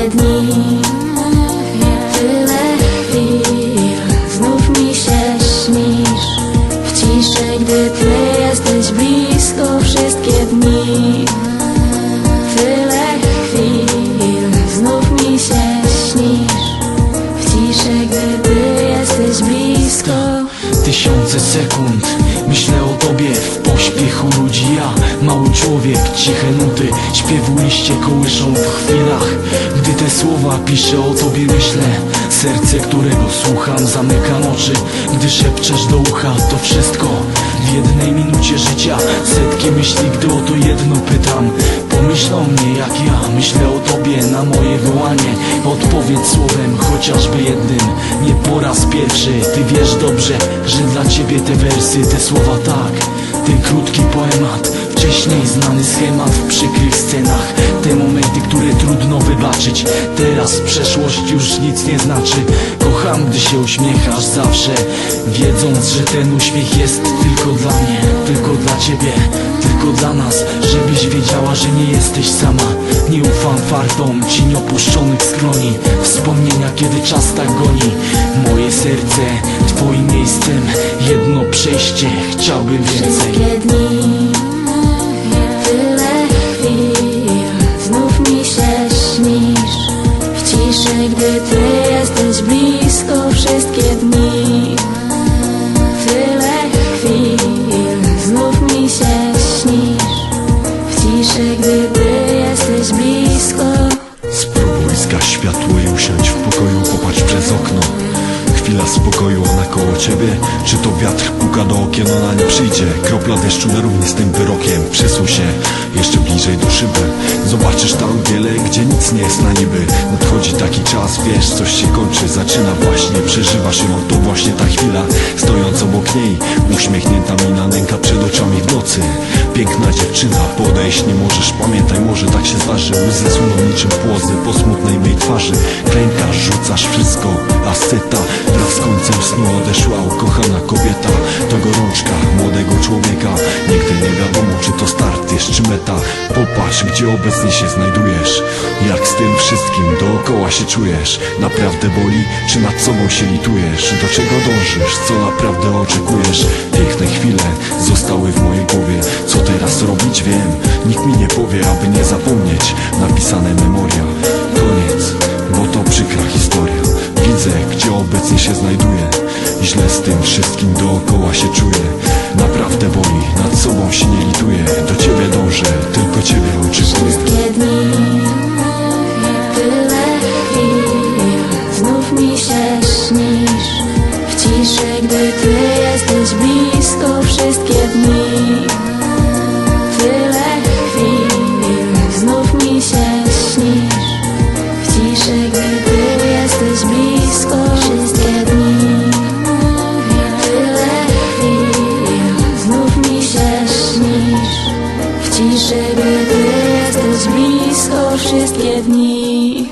Tyle dni, tyle chwil Znów mi się śnisz W ciszy, gdy ty jesteś blisko Wszystkie dni Tyle chwil Znów mi się śnisz W ciszy, gdy ty jesteś blisko Tysiące sekund Myślę o tobie w pośpiechu ludzi ja. Mały człowiek, ciche nuty Śpiewu liście kołyszą w chwilach. Gdy te słowa piszę o tobie myślę Serce, którego słucham zamykam oczy. Gdy szepczesz do ucha to wszystko W jednej minucie życia. Setki myśli, gdy o to jedno pytam Pomyśl o mnie jak ja Myślę o tobie na moje wołanie Odpowiedz słowem, chociażby jednym Nie po raz pierwszy. Ty wiesz dobrze, że dla ciebie te wersy Te słowa tak Ten krótki poemat. Wcześniej znany schemat w przykrych scenach. Te momenty, które trudno wybaczyć. Teraz przeszłość już nic nie znaczy. Kocham, gdy się uśmiechasz zawsze Wiedząc, że ten uśmiech jest tylko dla mnie Tylko dla ciebie, tylko dla nas Żebyś wiedziała, że nie jesteś sama Fartom cień opuszczonych skroni. Wspomnienia, kiedy czas tak goni. Moje serce twoim miejscem. Jedno przejście, chciałbym więcej. Wszystkie dni Tyle chwil Znów mi się śnisz. W ciszy, gdy Ty jesteś blisko Wszystkie dni usiądź w pokoju, popatrz przez okno. Chwila spokoju, ona koło ciebie. Czy to wiatr puka do okien, ona nie przyjdzie? Kropla deszczu na równi z tym wyrokiem. Przesuń się jeszcze bliżej do szyby. Zobaczysz tam wiele, gdzie nic nie jest na niby. Nadchodzi taki czas, wiesz, coś się kończy. Zaczyna właśnie, przeżywasz ją. To właśnie ta chwila, stojąc obok niej. Uśmiechnięta mina nęka przed oczami w nocy. Piękna dziewczyna, podejść nie możesz. Pamiętaj, może tak się zdarzy. Łzy słyną niczym płozy po smutnej mej twarzy. Klękasz, rzucasz wszystko A seta wraz z końcem snu odeszła Ukochana kobieta. To gorączka młodego człowieka. Nigdy nie wiadomo, czy to start jest, czy meta. Popatrz, gdzie obecnie się znajdujesz. Jak z tym wszystkim dookoła się czujesz? Naprawdę boli, czy nad sobą się litujesz? Do czego dążysz, co naprawdę oczekujesz? Piękne chwile zostały w mojej głowie. Co teraz robić? Wiem Nikt mi nie powie, aby nie zapomnieć. Napisane memoria Koniec, bo to przykra historia. Widzę, gdzie obecnie się znajduję. Źle z tym wszystkim dookoła się czuję. Naprawdę boli, nad sobą się nie lituję. Do ciebie dążę, tylko ciebie oczekuję. Dni Znów mi się W ciszy, gdy Ty ciszy, by Ty jesteś blisko wszystkie dni.